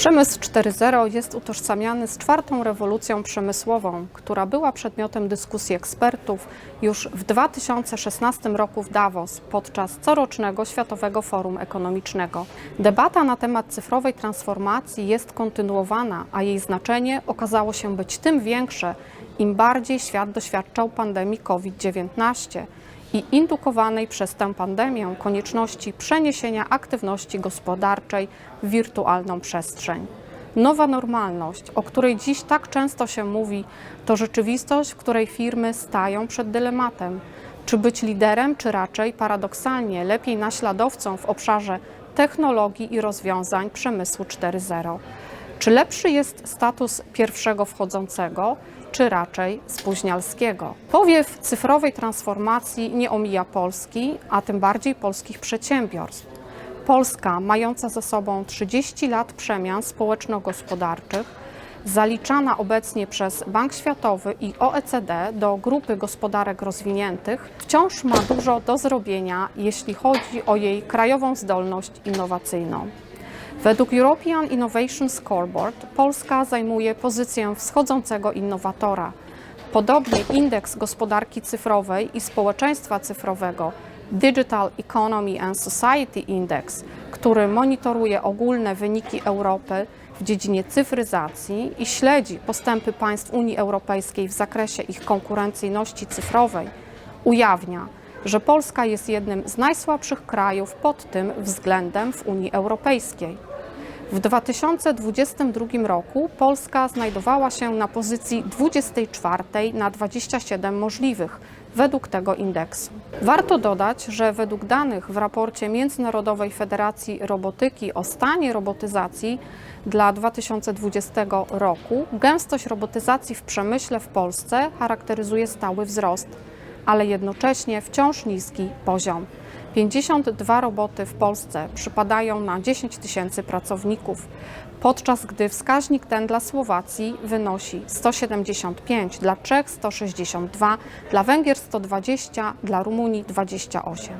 Przemysł 4.0 jest utożsamiany z czwartą rewolucją przemysłową, która była przedmiotem dyskusji ekspertów już w 2016 roku w Davos podczas corocznego Światowego Forum Ekonomicznego. Debata na temat cyfrowej transformacji jest kontynuowana, a jej znaczenie okazało się być tym większe, im bardziej świat doświadczał pandemii COVID-19 i indukowanej przez tę pandemię konieczności przeniesienia aktywności gospodarczej w wirtualną przestrzeń. Nowa normalność, o której dziś tak często się mówi, to rzeczywistość, w której firmy stają przed dylematem, czy być liderem, czy raczej paradoksalnie lepiej naśladowcą w obszarze technologii i rozwiązań przemysłu 4.0. Czy lepszy jest status pierwszego wchodzącego, czy raczej spóźnialskiego? Powiew cyfrowej transformacji nie omija Polski, a tym bardziej polskich przedsiębiorstw. Polska, mająca za sobą 30 lat przemian społeczno-gospodarczych, zaliczana obecnie przez Bank Światowy i OECD do grupy gospodarek rozwiniętych, wciąż ma dużo do zrobienia, jeśli chodzi o jej krajową zdolność innowacyjną. Według European Innovation Scoreboard Polska zajmuje pozycję wschodzącego innowatora. Podobnie indeks gospodarki cyfrowej i społeczeństwa cyfrowego Digital Economy and Society Index, który monitoruje ogólne wyniki Europy w dziedzinie cyfryzacji i śledzi postępy państw Unii Europejskiej w zakresie ich konkurencyjności cyfrowej, ujawnia, że Polska jest jednym z najsłabszych krajów pod tym względem w Unii Europejskiej. W 2022 roku Polska znajdowała się na pozycji 24 na 27 możliwych według tego indeksu. Warto dodać, że według danych w raporcie Międzynarodowej Federacji Robotyki o stanie robotyzacji dla 2020 roku gęstość robotyzacji w przemyśle w Polsce charakteryzuje stały wzrost, ale jednocześnie wciąż niski poziom. 52 roboty w Polsce przypadają na 10 tysięcy pracowników, podczas gdy wskaźnik ten dla Słowacji wynosi 175, dla Czech 162, dla Węgier 120, dla Rumunii 28.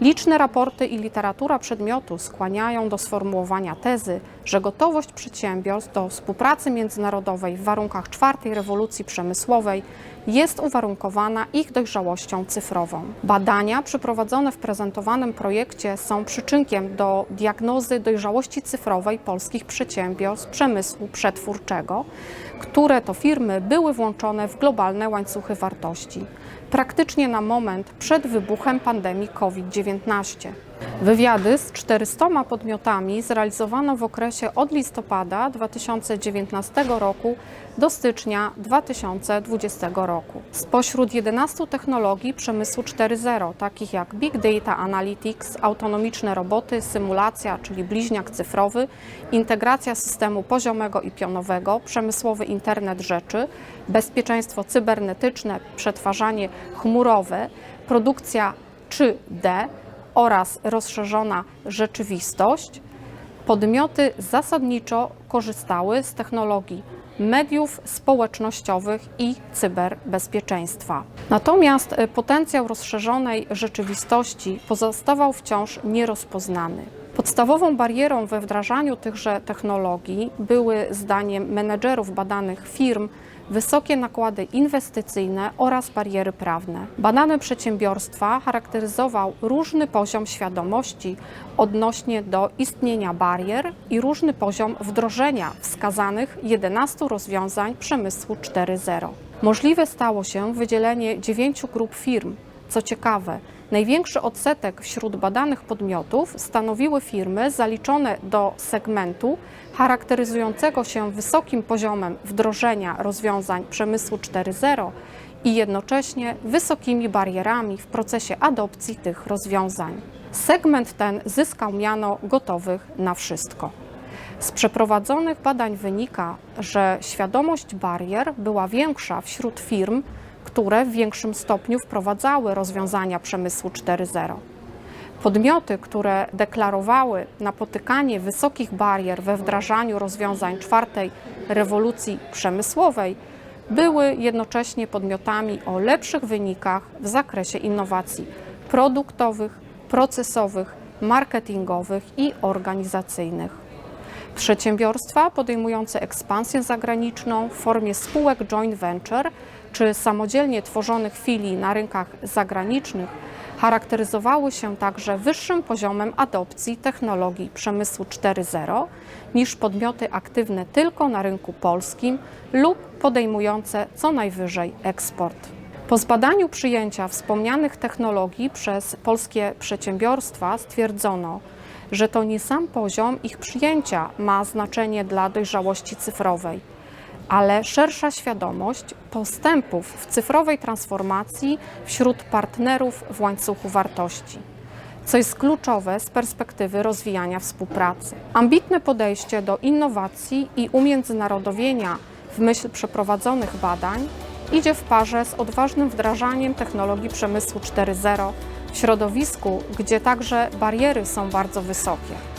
Liczne raporty i literatura przedmiotu skłaniają do sformułowania tezy, że gotowość przedsiębiorstw do współpracy międzynarodowej w warunkach czwartej rewolucji przemysłowej jest uwarunkowana ich dojrzałością cyfrową. Badania przeprowadzone w prezentowanym projekcie są przyczynkiem do diagnozy dojrzałości cyfrowej polskich przedsiębiorstw przemysłu przetwórczego, które to firmy były włączone w globalne łańcuchy wartości, praktycznie na moment przed wybuchem pandemii COVID-19. Wywiady z 400 podmiotami zrealizowano w okresie od listopada 2019 roku do stycznia 2020 roku. Spośród 11 technologii przemysłu 4.0, takich jak Big Data Analytics, autonomiczne roboty, symulacja, czyli bliźniak cyfrowy, integracja systemu poziomego i pionowego, przemysłowy internet rzeczy, bezpieczeństwo cybernetyczne, przetwarzanie chmurowe, produkcja 3D, oraz rozszerzona rzeczywistość, podmioty zasadniczo korzystały z technologii mediów społecznościowych i cyberbezpieczeństwa. Natomiast e, potencjał rozszerzonej rzeczywistości pozostawał wciąż nierozpoznany. Podstawową barierą we wdrażaniu tychże technologii były, zdaniem menedżerów badanych firm, wysokie nakłady inwestycyjne oraz bariery prawne. Badane przedsiębiorstwa charakteryzował różny poziom świadomości odnośnie do istnienia barier i różny poziom wdrożenia wskazanych 11 rozwiązań przemysłu 4.0. Możliwe stało się wydzielenie dziewięciu grup firm. Co ciekawe, Największy odsetek wśród badanych podmiotów stanowiły firmy zaliczone do segmentu charakteryzującego się wysokim poziomem wdrożenia rozwiązań przemysłu 4.0 i jednocześnie wysokimi barierami w procesie adopcji tych rozwiązań. Segment ten zyskał miano gotowych na wszystko. Z przeprowadzonych badań wynika, że świadomość barier była większa wśród firm, które w większym stopniu wprowadzały rozwiązania przemysłu 4.0. Podmioty, które deklarowały napotykanie wysokich barier we wdrażaniu rozwiązań czwartej rewolucji przemysłowej, były jednocześnie podmiotami o lepszych wynikach w zakresie innowacji produktowych, procesowych, marketingowych i organizacyjnych. Przedsiębiorstwa podejmujące ekspansję zagraniczną w formie spółek joint venture czy samodzielnie tworzonych filii na rynkach zagranicznych charakteryzowały się także wyższym poziomem adopcji technologii przemysłu 4.0 niż podmioty aktywne tylko na rynku polskim lub podejmujące co najwyżej eksport. Po zbadaniu przyjęcia wspomnianych technologii przez polskie przedsiębiorstwa stwierdzono, że to nie sam poziom ich przyjęcia ma znaczenie dla dojrzałości cyfrowej, ale szersza świadomość postępów w cyfrowej transformacji wśród partnerów w łańcuchu wartości, co jest kluczowe z perspektywy rozwijania współpracy. Ambitne podejście do innowacji i umiędzynarodowienia w myśl przeprowadzonych badań idzie w parze z odważnym wdrażaniem technologii przemysłu 4.0 w środowisku, gdzie także bariery są bardzo wysokie.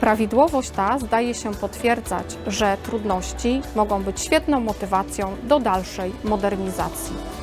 Prawidłowość ta zdaje się potwierdzać, że trudności mogą być świetną motywacją do dalszej modernizacji.